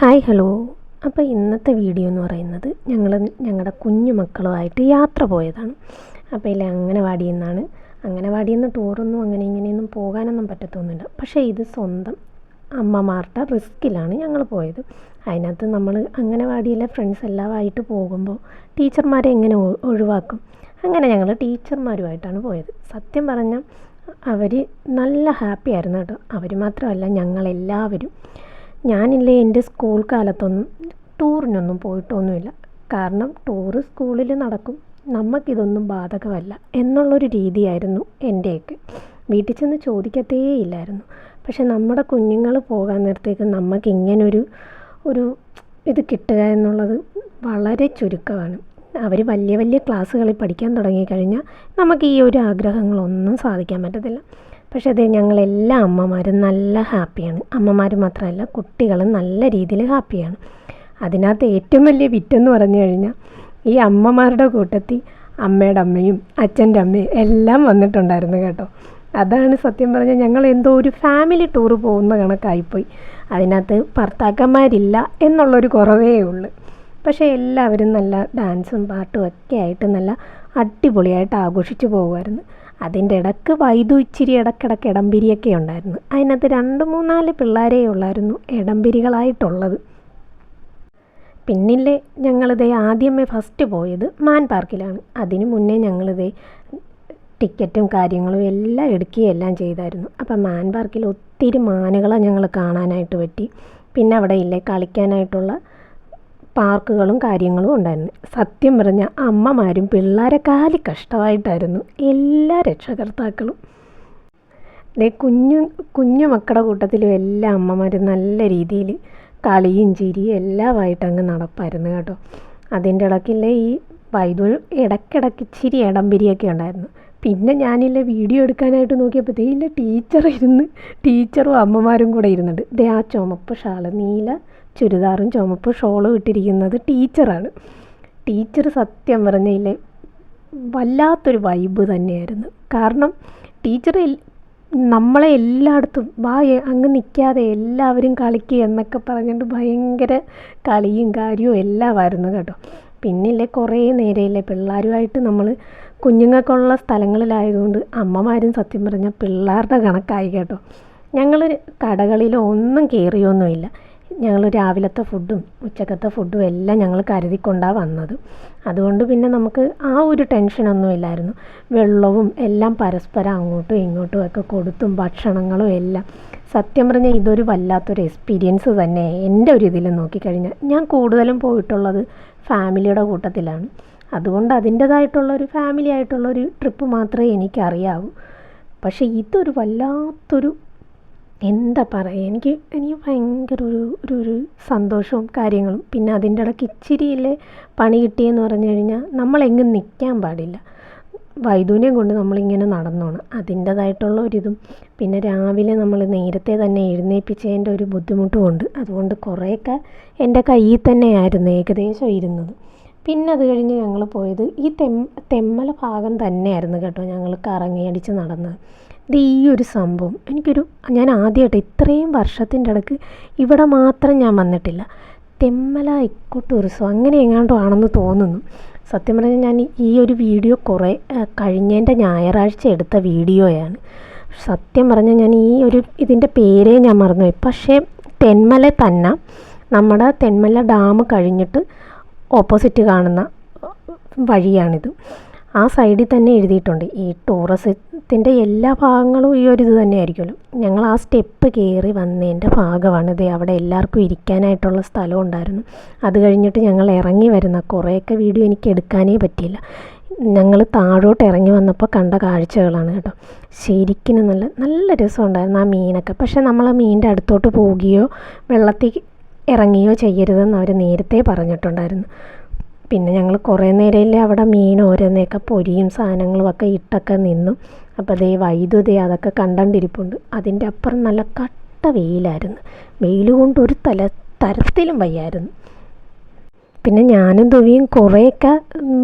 Hi hello. അപ്പോൾ ഇന്നത്തെ video എന്ന് പറയുന്നത് ഞങ്ങൾ ഞങ്ങളുടെ കുഞ്ഞു മക്കളുമായിട്ട് യാത്ര പോയതാണ്. അപ്പോൾ ഇല്ല അംഗനവാടിയിൽ നിന്നാണ് അംഗനവാടിയിൽ നിന്ന് ടൂറൊന്നും അങ്ങനെ ഇങ്ങനെയൊന്നും പോകാനൊന്നും പറ്റത്തൊന്നുമില്ല. പക്ഷേ ഇത് സ്വന്തം അമ്മമാരുടെ റിസ്ക്കിലാണ് ഞങ്ങൾ പോയത്. അതിനകത്ത് നമ്മൾ അംഗനവാടിയിലെ ഫ്രണ്ട്സ് എല്ലാമായിട്ട് പോകുമ്പോൾ ടീച്ചർമാരെ എങ്ങനെ ഒഴിവാക്കും? അങ്ങനെ ഞങ്ങൾ ടീച്ചർമാരുമായിട്ടാണ് പോയത്. സത്യം പറഞ്ഞാൽ അവർ നല്ല ഹാപ്പി ആയിരുന്നു കേട്ടോ. അവർ മാത്രമല്ല ഞങ്ങളെല്ലാവരും. ഞാനില്ലേ എന്റെ സ്കൂൾ കാലത്തൊന്നും ടൂറിനൊന്നും പോയിട്ടൊന്നുമില്ല. കാരണം ടൂറ് സ്കൂളിൽ നടക്കും. നമുക്കിതൊന്നും ബാധകമല്ല എന്നുള്ളൊരു രീതിയായിരുന്നു എന്റെയൊക്കെ. വീട്ടിൽ ചെന്ന് ചോദിക്കത്തേ ഇല്ലായിരുന്നു. പക്ഷെ നമ്മുടെ കുഞ്ഞുങ്ങൾ പോകാൻ നേരത്തേക്ക് നമുക്ക് ഇങ്ങനൊരു ഒരു ഇത് കിട്ടുക എന്നുള്ളത് വളരെ ചുരുക്കമാണ്. അവർ വലിയ വലിയ ക്ലാസ്സുകളിൽ പഠിക്കാൻ തുടങ്ങിക്കഴിഞ്ഞാൽ നമുക്ക് ഈ ഒരു ആഗ്രഹങ്ങളൊന്നും സാധിക്കാൻ പറ്റത്തില്ല. പക്ഷേ അത് ഞങ്ങളെല്ലാ അമ്മമാരും നല്ല ഹാപ്പിയാണ്. അമ്മമാർ മാത്രമല്ല കുട്ടികളും നല്ല രീതിയിൽ ഹാപ്പിയാണ്. അതിനകത്ത് ഏറ്റവും വലിയ വിറ്റെന്ന് പറഞ്ഞു കഴിഞ്ഞാൽ ഈ അമ്മമാരുടെ കൂട്ടത്തിൽ അമ്മയുടെ അമ്മയും അച്ഛന്റെ അമ്മയും എല്ലാം വന്നിട്ടുണ്ടായിരുന്നു കേട്ടോ. അതാണ് സത്യം പറഞ്ഞാൽ ഞങ്ങൾ എന്തോ ഒരു ഫാമിലി ടൂർ പോകുന്ന കണക്കായിപ്പോയി. അതിനകത്ത് ഭർത്താക്കന്മാരില്ല എന്നുള്ളൊരു കുറവേ ഉള്ളൂ. പക്ഷേ എല്ലാവരും നല്ല ഡാൻസും പാട്ടും ഒക്കെ ആയിട്ട് നല്ല അടിപൊളിയായിട്ട് ആഘോഷിച്ച് പോകുമായിരുന്നു. അതിന്റെ ഇടയ്ക്ക് വൈദു ഇച്ചിരി ഇടക്കിടക്ക് ഇടംപിരിയൊക്കെ ഉണ്ടായിരുന്നു. അതിനകത്ത് രണ്ട് മൂന്നാൽ പിള്ളേരേ ഉള്ളായിരുന്നു ഇടംപിരികളായിട്ടുള്ളത്. പിന്നില്ലേ ഞങ്ങളിതേ ആദ്യമേ ഫസ്റ്റ് പോയത് മാൻ പാർക്കിലാണ്. അതിനു മുന്നേ ഞങ്ങളിതേ ടിക്കറ്റും കാര്യങ്ങളും എല്ലാം എടുക്കുകയും എല്ലാം ചെയ്തായിരുന്നു. അപ്പം മാൻ പാർക്കിൽ ഒത്തിരി മാനുകളെ ഞങ്ങൾ കാണാനായിട്ട് പറ്റി. പിന്നെ അവിടെ ഇല്ലേ കളിക്കാനായിട്ടുള്ള പാർക്കുകളും കാര്യങ്ങളും ഉണ്ടായിരുന്നു. സത്യം പറഞ്ഞ അമ്മമാരും പിള്ളേരെ കാലി കഷ്ടമായിട്ടായിരുന്നു എല്ലാ രക്ഷകർത്താക്കളും. കുഞ്ഞു കുഞ്ഞു മക്കളുടെ കൂട്ടത്തിലും എല്ലാ അമ്മമാരും നല്ല രീതിയിൽ കളിയും ചിരിയും എല്ലാമായിട്ട് അങ്ങ് നടപ്പായിരുന്നു കേട്ടോ. അതിന്റെ ഇടയ്ക്കില്ലേ ഈ വൈദ്യു ഇടയ്ക്കിടയ്ക്ക് ഇച്ചിരി ഇടംപിരിയൊക്കെ ഉണ്ടായിരുന്നു. പിന്നെ ഞാനില്ലേ വീഡിയോ എടുക്കാനായിട്ട് നോക്കിയപ്പോഴത്തേ ഇല്ല ടീച്ചർ ഇരുന്ന് ടീച്ചറും അമ്മമാരും കൂടെ ഇരുന്നുണ്ട് ദേ ആ ചുമപ്പ് ഷാൾ നീല ചുരിദാറും ചുമപ്പ് ഷോളും ഇട്ടിരിക്കുന്നത് ടീച്ചറാണ്. ടീച്ചർ സത്യം പറഞ്ഞില്ലേ വല്ലാത്തൊരു വൈബ് തന്നെയായിരുന്നു. കാരണം ടീച്ചർ നമ്മളെ എല്ലായിടത്തും വാ അങ്ങ് നിൽക്കാതെ എല്ലാവരും കളിക്കുക എന്നൊക്കെ പറഞ്ഞിട്ട് ഭയങ്കര കളിയും കാര്യവും എല്ലാമായിരുന്നു കേട്ടോ. പിന്നില്ലേ കുറേ നേരമില്ലേ പിള്ളേരുമായിട്ട് നമ്മൾ കുഞ്ഞുങ്ങൾക്കുള്ള സ്ഥലങ്ങളിലായതുകൊണ്ട് അമ്മമാരും സത്യം പറഞ്ഞാൽ പിള്ളേരുടെ കണക്കായി കേട്ടോ. ഞങ്ങൾ കടകളിലോ ഒന്നും കയറിയൊന്നുമില്ല. ഞങ്ങൾ രാവിലത്തെ ഫുഡും ഉച്ചക്കത്തെ ഫുഡും എല്ലാം ഞങ്ങൾ കരുതിക്കൊണ്ടാണ് വന്നത്. അതുകൊണ്ട് പിന്നെ നമുക്ക് ആ ഒരു ടെൻഷനൊന്നും ഇല്ലായിരുന്നു. വെള്ളവും എല്ലാം പരസ്പരം അങ്ങോട്ടും ഇങ്ങോട്ടും ഒക്കെ കൊടുത്തും ഭക്ഷണങ്ങളും എല്ലാം. സത്യം പറഞ്ഞാൽ ഇതൊരു വല്ലാത്തൊരു എക്സ്പീരിയൻസ് തന്നെ. എന്റെ ഒരു ഇതിൽ നോക്കിക്കഴിഞ്ഞാൽ ഞാൻ കൂടുതലും പോയിട്ടുള്ളത് ഫാമിലിയുടെ കൂട്ടത്തിലാണ്. അതുകൊണ്ട് അതിന്റേതായിട്ടുള്ളൊരു ഫാമിലി ആയിട്ടുള്ളൊരു ട്രിപ്പ് മാത്രമേ എനിക്കറിയാവൂ. പക്ഷേ ഇതൊരു വല്ലാത്തൊരു എന്താ പറയുക എനിക്ക് എനിക്ക് ഭയങ്കര ഒരു ഒരു ഒരു സന്തോഷവും കാര്യങ്ങളും. പിന്നെ അതിന്റെ ഇടയ്ക്ക് ഇച്ചിരിയില്ലേ പണി കിട്ടിയെന്ന് പറഞ്ഞു കഴിഞ്ഞാൽ നമ്മളെങ്ങും നിൽക്കാൻ പാടില്ല. വൈദൂന്യം കൊണ്ട് നമ്മളിങ്ങനെ നടന്നോണം. അതിന്റേതായിട്ടുള്ള ഒരിതും പിന്നെ രാവിലെ നമ്മൾ നേരത്തെ തന്നെ എഴുന്നേൽപ്പിച്ചതിന്റെ ഒരു ബുദ്ധിമുട്ടും ഉണ്ട്. അതുകൊണ്ട് കുറേയൊക്കെ എന്റെ കയ്യിൽ തന്നെയായിരുന്നു ഏകദേശം ഇരുന്നത്. പിന്നെ അത് കഴിഞ്ഞ് ഞങ്ങൾ പോയത് ഈ തെമ്മല ഭാഗം തന്നെയായിരുന്നു കേട്ടോ ഞങ്ങൾ കറങ്ങിയടിച്ച് നടന്നത്. ഇത് ഈ ഒരു സംഭവം. എനിക്കൊരു ഞാൻ ആദ്യമായിട്ട് ഇത്രയും വർഷത്തിന്റെ ഇടയ്ക്ക് ഇവിടെ മാത്രം ഞാൻ വന്നിട്ടില്ല. തെമ്മല ഇക്കോ അങ്ങനെ എങ്ങാണ്ടോ ആണെന്ന് തോന്നുന്നു. സത്യം പറഞ്ഞാൽ ഞാൻ ഈ ഒരു വീഡിയോ കുറേ കഴിഞ്ഞതിന്റെ ഞായറാഴ്ച എടുത്ത വീഡിയോയാണ്. സത്യം പറഞ്ഞാൽ ഞാൻ ഈ ഒരു ഇതിന്റെ പേരേ ഞാൻ മറന്നുപോയി. പക്ഷേ തെന്മല തന്നെ നമ്മുടെ തെന്മല ഡാം കഴിഞ്ഞിട്ട് ഓപ്പോസിറ്റ് കാണുന്ന വഴിയാണിത്. ആ സൈഡിൽ തന്നെ എഴുതിയിട്ടുണ്ട്. ഈ ടൂറിസത്തിന്റെ എല്ലാ ഭാഗങ്ങളും ഈ ഒരു ഇത് തന്നെ ആയിരിക്കുമല്ലോ ഞങ്ങൾ ആ സ്റ്റെപ്പ് കയറി വന്നതിന്റെ ഭാഗമാണ്. ഇത് അവിടെ എല്ലാവർക്കും ഇരിക്കാനായിട്ടുള്ള സ്ഥലം ഉണ്ടായിരുന്നു. അത് കഴിഞ്ഞിട്ട് ഞങ്ങൾ ഇറങ്ങി വരുന്ന കുറേയൊക്കെ വീഡിയോ എനിക്ക് എടുക്കാനേ പറ്റിയില്ല. ഞങ്ങൾ താഴോട്ട് ഇറങ്ങി വന്നപ്പോൾ കണ്ട കാഴ്ചകളാണ് കേട്ടോ. ശരിക്കും നല്ല നല്ല രസമുണ്ടായിരുന്നു ആ മീനൊക്കെ. പക്ഷേ നമ്മൾ മീനിന്റെ അടുത്തോട്ട് പോവുകയോ വെള്ളത്തിൽ ഇറങ്ങിയോ ചെയ്യരുതെന്ന് അവർ നേരത്തെ പറഞ്ഞിട്ടുണ്ടായിരുന്നു. പിന്നെ ഞങ്ങൾ കുറേ നേരമല്ലേ അവിടെ മീൻ ഓരോന്നൊക്കെ പൊരിയും സാധനങ്ങളും ഒക്കെ ഇട്ടൊക്കെ നിന്നു. അപ്പോൾ അതേ വൈദ്യുതി അതൊക്കെ കണ്ടണ്ടിരിപ്പുണ്ട്. അതിന്റെ അപ്പുറം നല്ല കട്ട വെയിലായിരുന്നു. വെയിൽ കൊണ്ട് ഒരു തല തരത്തിലും വയ്യായിരുന്നു. പിന്നെ ഞാനും തൊവിയും കുറേയൊക്കെ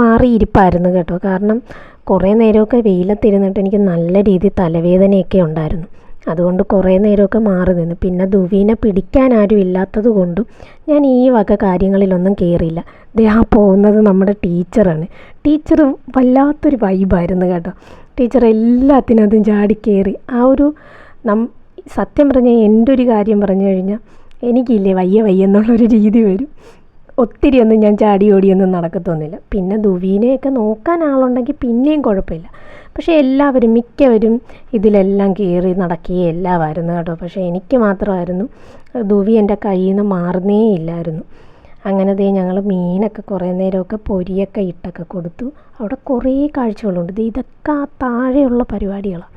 മാറിയിരിപ്പായിരുന്നു കേട്ടോ. കാരണം കുറേ നേരമൊക്കെ വെയിലത്തിരുന്നിട്ട് എനിക്ക് നല്ല രീതിയിൽ തലവേദനയൊക്കെ ഉണ്ടായിരുന്നു. അതുകൊണ്ട് കുറേ നേരമൊക്കെ മാറി നിന്ന്. പിന്നെ ദുവീനെ പിടിക്കാൻ ആരും ഇല്ലാത്തത് കൊണ്ടും ഞാൻ ഈ വക കാര്യങ്ങളിലൊന്നും കയറിയില്ല ദേ ആ പോകുന്നത് നമ്മുടെ ടീച്ചറാണ്. ടീച്ചർ വല്ലാത്തൊരു വൈബായിരുന്നു കേട്ടോ. ടീച്ചർ എല്ലാത്തിനകത്തും ചാടി കയറി ആ ഒരു നം സത്യം പറഞ്ഞാൽ എന്റെ ഒരു കാര്യം പറഞ്ഞു കഴിഞ്ഞാൽ എനിക്കില്ലേ വയ്യ വയ്യ എന്നുള്ളൊരു രീതി വരും. ഒത്തിരി ഒന്നും ഞാൻ ചാടി ഓടിയൊന്നും നടക്കത്തൊന്നുമില്ല. പിന്നെ ദുവീനെയൊക്കെ നോക്കാൻ ആളുണ്ടെങ്കിൽ പിന്നെയും കുഴപ്പമില്ല. പക്ഷേ എല്ലാവരും മിക്കവരും ഇതിലെല്ലാം കയറി നടക്കുകയും എല്ലാമായിരുന്നു കേട്ടോ. പക്ഷേ എനിക്ക് മാത്രമായിരുന്നു ധൂവി എന്റെ കയ്യിൽ നിന്ന് മാറുന്നേ ഇല്ലായിരുന്നു. അങ്ങനെ ദേ ഞങ്ങൾ മീനൊക്കെ കുറേ നേരമൊക്കെ പൊരിയൊക്കെ ഇട്ടൊക്കെ കൊടുത്തു. അവിടെ കുറേ കാഴ്ചകളുണ്ട്. ഇതൊക്കെ ആ താഴെയുള്ള പരിപാടികളാണ്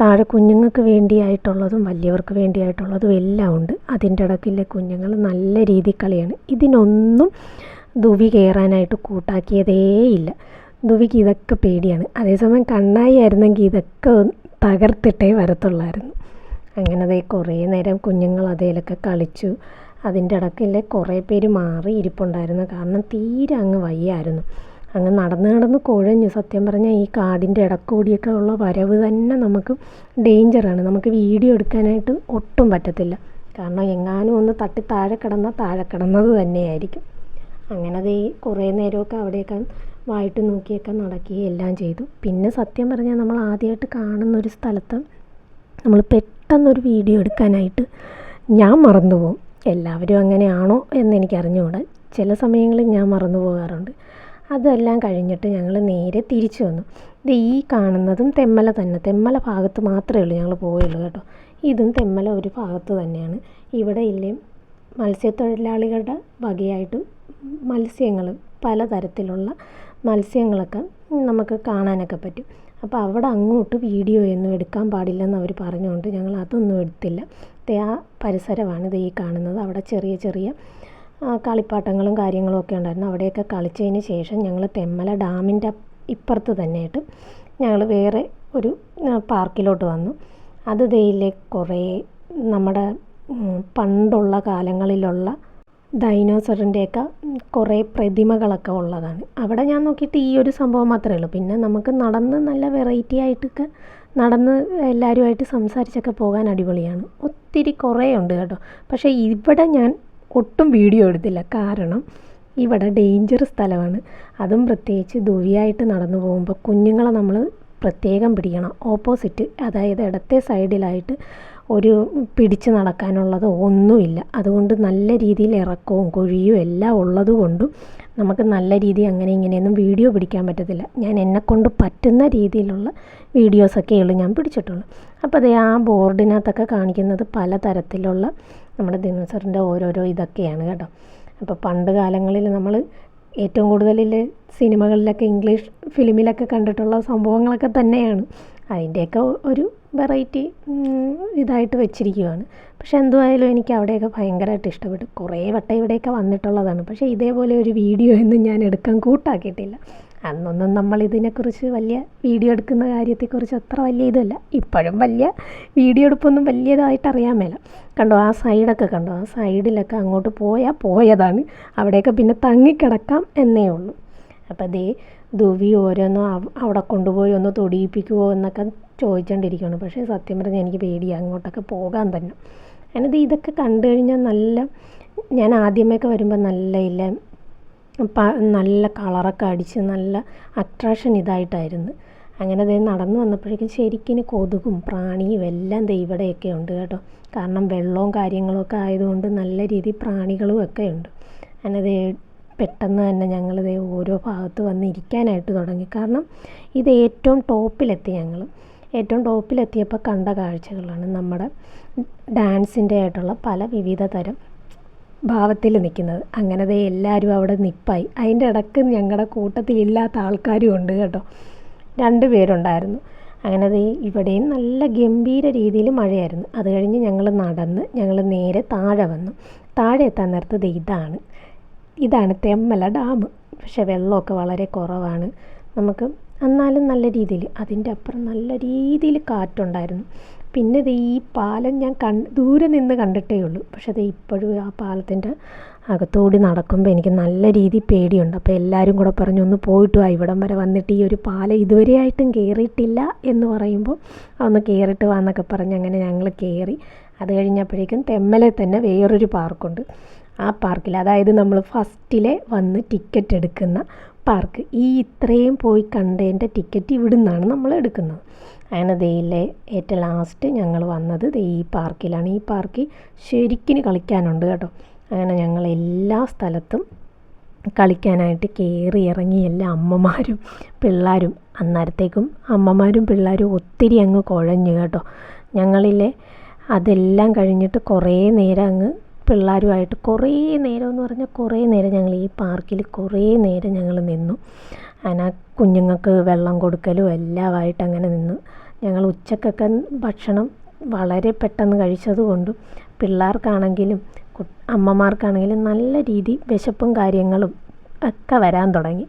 താഴെ കുഞ്ഞുങ്ങൾക്ക് വേണ്ടിയായിട്ടുള്ളതും വലിയവർക്ക് വേണ്ടിയായിട്ടുള്ളതും എല്ലാം ഉണ്ട്. അതിന്റെ ഇടയ്ക്കിലെ കുഞ്ഞുങ്ങൾ നല്ല രീതിയിൽ കളിയാണ്. ഇതിനൊന്നും ദുവി കയറാനായിട്ട് കൂട്ടാക്കിയതേയില്ല ദുവിക്ക് ഇതൊക്കെ പേടിയാണ്. അതേസമയം കണ്ണായി ആയിരുന്നെങ്കിൽ ഇതൊക്കെ തകർത്തിട്ടേ വരത്തുള്ളായിരുന്നു. അങ്ങനെ അതേ കുറേ നേരം കുഞ്ഞുങ്ങൾ അതേലൊക്കെ കളിച്ചു. അതിന്റെ ഇടയ്ക്കില്ലേ കുറേ പേര് മാറി ഇരിപ്പുണ്ടായിരുന്നു. കാരണം തീരെ അങ്ങ് വയ്യായിരുന്നു. അങ്ങ് നടന്ന് നടന്ന് കുഴഞ്ഞു. സത്യം പറഞ്ഞാൽ ഈ കാടിന്റെ ഇടക്കൂടിയൊക്കെ ഉള്ള വരവ് തന്നെ നമുക്ക് ഡേഞ്ചറാണ് നമുക്ക് വീഡിയോ എടുക്കാനായിട്ട് ഒട്ടും പറ്റത്തില്ല. കാരണം എങ്ങാനും ഒന്ന് തട്ടി താഴെ കിടന്നാൽ താഴെ കിടന്നത് തന്നെയായിരിക്കും. അങ്ങനെ ദേ കുറേ നേരമൊക്കെ അവിടെയൊക്കെ വായിട്ട് നോക്കിയൊക്കെ നടക്കുകയും എല്ലാം ചെയ്തു. പിന്നെ സത്യം പറഞ്ഞാൽ നമ്മൾ ആദ്യമായിട്ട് കാണുന്ന ഒരു സ്ഥലത്ത് നമ്മൾ പെട്ടെന്നൊരു വീഡിയോ എടുക്കാനായിട്ട് ഞാൻ മറന്നു പോകും എല്ലാവരും അങ്ങനെയാണോ എന്ന് എനിക്ക് അറിഞ്ഞുകൂടാ ചില സമയങ്ങളിൽ ഞാൻ മറന്നു പോകാറുണ്ട്. അതെല്ലാം കഴിഞ്ഞിട്ട് ഞങ്ങൾ നേരെ തിരിച്ചു വന്നു. ഇത് ഈ കാണുന്നതും തെമ്മല തന്നെ. തെമ്മല ഭാഗത്ത് മാത്രമേ ഉള്ളൂ ഞങ്ങൾ പോയുള്ളൂ കേട്ടോ. ഇതും തെമ്മല ഒരു ഭാഗത്ത് തന്നെയാണ്. ഇവിടെ ഇല്ലേ മത്സ്യത്തൊഴിലാളികളുടെ വകയായിട്ട് മത്സ്യങ്ങൾ പലതരത്തിലുള്ള മത്സ്യങ്ങളൊക്കെ നമുക്ക് കാണാനൊക്കെ പറ്റും. അപ്പോൾ അവിടെ അങ്ങോട്ട് വീഡിയോ ഒന്നും എടുക്കാൻ പാടില്ലെന്ന് അവർ പറഞ്ഞുകൊണ്ട് ഞങ്ങൾ അതൊന്നും എടുത്തില്ല. ദേ ആ പരിസരമാണ് ഇത് ഈ കാണുന്നത്. അവിടെ ചെറിയ ചെറിയ കളിപ്പാട്ടങ്ങളും കാര്യങ്ങളും ഒക്കെ ഉണ്ടായിരുന്നു. അവിടെയൊക്കെ കളിച്ചതിന് ശേഷം ഞങ്ങൾ തെമ്മല ഡാമിന്റെ ഇപ്പുറത്ത് തന്നെയായിട്ട് ഞങ്ങൾ വേറെ ഒരു പാർക്കിലോട്ട് വന്നു. അത് ദേ കുറേ നമ്മുടെ പണ്ടുള്ള കാലങ്ങളിലുള്ള ഡൈനോസറിന്റെയൊക്കെ കുറേ പ്രതിമകളൊക്കെ ഉള്ളതാണ്. അവിടെ ഞാൻ നോക്കിയിട്ട് ഈ ഒരു സംഭവം മാത്രമേ ഉള്ളൂ. പിന്നെ നമുക്ക് നടന്ന് നല്ല വെറൈറ്റി ആയിട്ടൊക്കെ നടന്ന് എല്ലാവരുമായിട്ട് സംസാരിച്ചൊക്കെ പോകാൻ അടിപൊളിയാണ്. ഒത്തിരി കുറേ ഉണ്ട് കേട്ടോ. പക്ഷേ ഇവിടെ ഞാൻ ഒട്ടും വീഡിയോ എടുത്തില്ല. കാരണം ഇവിടെ ഡേഞ്ചർ സ്ഥലമാണ്. അതും പ്രത്യേകിച്ച് ദുരിയായിട്ട് നടന്നു പോകുമ്പോൾ കുഞ്ഞുങ്ങളെ നമ്മൾ പ്രത്യേകം പിടിക്കണം. ഓപ്പോസിറ്റ് അതായത് ഇടത്തെ സൈഡിലായിട്ട് ഒരു പിടിച്ച് നടക്കാനുള്ളത് ഒന്നുമില്ല. അതുകൊണ്ട് നല്ല രീതിയിൽ ഇറക്കവും കുഴിയും എല്ലാം ഉള്ളത് കൊണ്ടും നമുക്ക് നല്ല രീതി അങ്ങനെ ഇങ്ങനെയൊന്നും വീഡിയോ പിടിക്കാൻ പറ്റത്തില്ല. ഞാൻ എന്നെക്കൊണ്ട് പറ്റുന്ന രീതിയിലുള്ള വീഡിയോസൊക്കെ ഉള്ളൂ ഞാൻ പിടിച്ചിട്ടുള്ളൂ. അപ്പോൾ അതേ ആ ബോർഡിനകത്തൊക്കെ കാണിക്കുന്നത് പല തരത്തിലുള്ള നമ്മുടെ ദിനസറിന്റെ ഓരോരോ ഇതൊക്കെയാണ് കേട്ടോ. അപ്പോൾ പണ്ട് കാലങ്ങളിൽ നമ്മൾ ഏറ്റവും കൂടുതൽ സിനിമകളിലൊക്കെ ഇംഗ്ലീഷ് ഫിലിമിലൊക്കെ കണ്ടിട്ടുള്ള സംഭവങ്ങളൊക്കെ തന്നെയാണ്. അതിന്റെയൊക്കെ ഒരു വെറൈറ്റി ഇതായിട്ട് വെച്ചിരിക്കുകയാണ് പക്ഷെ എന്തുമായാലും എനിക്ക് അവിടെയൊക്കെ ഭയങ്കരമായിട്ട് ഇഷ്ടപ്പെട്ടു. കുറേ വട്ടം ഇവിടെയൊക്കെ വന്നിട്ടുള്ളതാണ്. പക്ഷേ ഇതേപോലെ ഒരു വീഡിയോ ഒന്നും ഞാൻ എടുക്കാൻ കൂട്ടാക്കിയിട്ടില്ല. അന്നൊന്നും നമ്മൾ ഇതിനെക്കുറിച്ച് വലിയ വീഡിയോ എടുക്കുന്ന കാര്യത്തെക്കുറിച്ച് അത്ര വലിയ ഇതല്ല. ഇപ്പോഴും വലിയ വീഡിയോ എടുപ്പൊന്നും വലിയതായിട്ട് അറിയാൻ മേല. കണ്ടോ ആ സൈഡൊക്കെ കണ്ടോ? ആ സൈഡിലൊക്കെ അങ്ങോട്ട് പോയാൽ പോയതാണ്. അവിടെയൊക്കെ പിന്നെ തങ്ങിക്കിടക്കാം എന്നേ ഉള്ളൂ. അപ്പോൾ ദേ ദുവി ഓരോന്നോ അവിടെ കൊണ്ടുപോയി ഒന്ന് തൊടിയിപ്പിക്കുമോ എന്നൊക്കെ ചോദിച്ചുകൊണ്ടിരിക്കുകയാണ് പക്ഷേ സത്യം പറഞ്ഞാൽ എനിക്ക് പേടിയാണ് അങ്ങോട്ടൊക്കെ പോകാൻ തന്നെ. ഞാനത് ഇതൊക്കെ കണ്ടു കഴിഞ്ഞാൽ നല്ല ഞാൻ ആദ്യമൊക്കെ വരുമ്പോൾ നല്ല ഇല്ല നല്ല കളറൊക്കെ അടിച്ച് നല്ല അട്രാക്ഷൻ ഇതായിട്ടായിരുന്നു. അങ്ങനെ ദേ നടന്നു വന്നപ്പോഴേക്കും ശരിക്കും കൊതുകും പ്രാണിയും എല്ലാം ദേ ഇവിടെയൊക്കെ ഉണ്ട് കേട്ടോ. കാരണം വെള്ളവും കാര്യങ്ങളൊക്കെ ആയതുകൊണ്ട് നല്ല രീതിയിൽ പ്രാണികളും ഒക്കെ ഉണ്ട്. അങ്ങനെ പെട്ടെന്ന് തന്നെ ഞങ്ങൾ ദേ ഓരോ ഭാഗത്ത് വന്ന് ഇരിക്കാനായിട്ട് തുടങ്ങി. കാരണം ഇത് ഏറ്റവും ടോപ്പിലെത്തി ഞങ്ങൾ ഏറ്റവും ടോപ്പിലെത്തിയപ്പോൾ കണ്ട കാഴ്ചകളാണ് നമ്മുടെ ഡാൻസിന്റെ ആയിട്ടുള്ള പല വിവിധ തരം ഭാവത്തിൽ നിൽക്കുന്നത്. അങ്ങനെ ദേ എല്ലാവരും അവിടെ നിപ്പായി. അതിന്റെ ഇടയ്ക്ക് ഞങ്ങളുടെ കൂട്ടത്തിലില്ലാത്ത ആൾക്കാരും ഉണ്ട് കേട്ടോ. രണ്ട് പേരുണ്ടായിരുന്നു. അങ്ങനെ ദേ ഇവിടെയും നല്ല ഗംഭീര രീതിയിൽ മഴയായിരുന്നു. അത് കഴിഞ്ഞ് ഞങ്ങൾ നടന്ന് ഞങ്ങൾ നേരെ താഴെ വന്നു. താഴെ എത്താൻ നേരത്ത് ദേ ഇതാണ്. ഇതാണ് തെമ്മല ഡാം. പക്ഷേ വെള്ളമൊക്കെ വളരെ കുറവാണ്. നമുക്ക് എന്നാലും നല്ല രീതിയിൽ അതിന്റെ അപ്പുറം നല്ല രീതിയിൽ കാറ്റുണ്ടായിരുന്നു. പിന്നെ ഇത് ഈ പാലം ഞാൻ കണ്ട് ദൂരെ നിന്ന് കണ്ടിട്ടേ ഉള്ളൂ. പക്ഷെ അത് ഇപ്പോഴും ആ പാലത്തിന്റെ അകത്തുകൂടി നടക്കുമ്പോൾ എനിക്ക് നല്ല രീതിയിൽ പേടിയുണ്ട്. അപ്പോൾ എല്ലാവരും കൂടെ പറഞ്ഞു ഒന്ന് പോയിട്ട് വാ ഇവിടം വരെ വന്നിട്ട് ഈ ഒരു പാലം ഇതുവരെയായിട്ടും കയറിയിട്ടില്ല എന്ന് പറയുമ്പോൾ ഒന്ന് കയറിയിട്ട് വാ എന്നൊക്കെ പറഞ്ഞ് അങ്ങനെ ഞങ്ങൾ കയറി. അത് കഴിഞ്ഞപ്പോഴേക്കും തെമ്മലെ തന്നെ വേറൊരു പാർക്കുണ്ട്. ആ പാർക്കിൽ അതായത് നമ്മൾ ഫസ്റ്റിലെ വന്ന് ടിക്കറ്റ് എടുക്കുന്ന പാർക്ക് ഈ ഇത്രയും പോയി കണ്ടതിന്റെ ടിക്കറ്റ് ഇവിടെ നിന്നാണ് നമ്മൾ എടുക്കുന്നത്. അങ്ങനെ ദയിലെ ഏറ്റവും ലാസ്റ്റ് ഞങ്ങൾ വന്നത് ഈ പാർക്കിലാണ്. ഈ പാർക്കിൽ ശരിക്കും കളിക്കാനുണ്ട് കേട്ടോ. അങ്ങനെ ഞങ്ങൾ എല്ലാ സ്ഥലത്തും കളിക്കാനായിട്ട് കയറി ഇറങ്ങി എല്ലാ അമ്മമാരും പിള്ളേരും അന്നേരത്തേക്കും അമ്മമാരും പിള്ളേരും ഒത്തിരി അങ്ങ് കുഴഞ്ഞു കേട്ടോ. ഞങ്ങളിലെ അതെല്ലാം കഴിഞ്ഞിട്ട് കുറേ നേരം അങ്ങ് പിള്ളേരുമായിട്ട് കുറേ നേരം എന്ന് പറഞ്ഞാൽ കുറേ നേരം ഞങ്ങൾ ഈ പാർക്കിൽ കുറേ നേരം ഞങ്ങൾ നിന്നു. അങ്ങനെ കുഞ്ഞുങ്ങൾക്ക് വെള്ളം കൊടുക്കലും എല്ലാമായിട്ട് അങ്ങനെ നിന്നു. ഞങ്ങൾ ഉച്ചക്കൊക്കെ ഭക്ഷണം വളരെ പെട്ടെന്ന് കഴിച്ചത് കൊണ്ടും പിള്ളേർക്കാണെങ്കിലും അമ്മമാർക്കാണെങ്കിലും നല്ല രീതി വിശപ്പും കാര്യങ്ങളും ഒക്കെ വരാൻ തുടങ്ങി.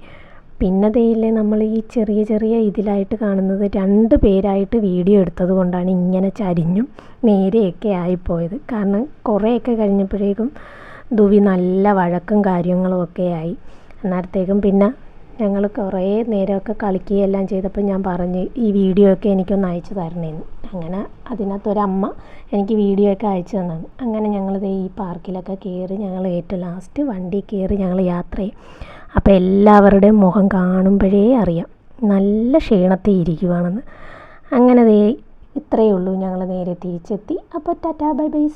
പിന്നെ ദേ നമ്മൾ ഈ ചെറിയ ചെറിയ ഇതിലായിട്ട് കാണുന്നത് രണ്ട് പേരായിട്ട് വീഡിയോ എടുത്തത് കൊണ്ടാണ് ഇങ്ങനെ ചരിഞ്ഞും നേരെയൊക്കെ ആയിപ്പോയത്. കാരണം കുറേയൊക്കെ കഴിഞ്ഞപ്പോഴേക്കും ദുവി നല്ല വഴക്കും കാര്യങ്ങളും ഒക്കെ ആയി. അന്നേരത്തേക്കും പിന്നെ ഞങ്ങൾ കുറേ നേരമൊക്കെ കളിക്കുകയെല്ലാം ചെയ്തപ്പോൾ ഞാൻ പറഞ്ഞ് ഈ വീഡിയോ ഒക്കെ എനിക്കൊന്ന് അയച്ചു തരണേന്ന്. അങ്ങനെ അതിനകത്തൊരമ്മ എനിക്ക് വീഡിയോ ഒക്കെ അയച്ചു തന്നാണ്. അങ്ങനെ ഞങ്ങൾ ദേ ഈ പാർക്കിലൊക്കെ കയറി ഞങ്ങൾ ഏറ്റവും ലാസ്റ്റ് വണ്ടി കയറി ഞങ്ങൾ യാത്ര ചെയ്യും. അപ്പോൾ എല്ലാവരുടെയും മുഖം കാണുമ്പോഴേ അറിയാം. നല്ല ക്ഷീണത്തിൽ ഇരിക്കുവാണെന്ന്. അങ്ങനെ ദേ ഇത്രയേ ഉള്ളൂ ഞങ്ങൾ നേരെ തിരിച്ചെത്തി. അപ്പോൾ ടാറ്റാ ബൈ ബൈ.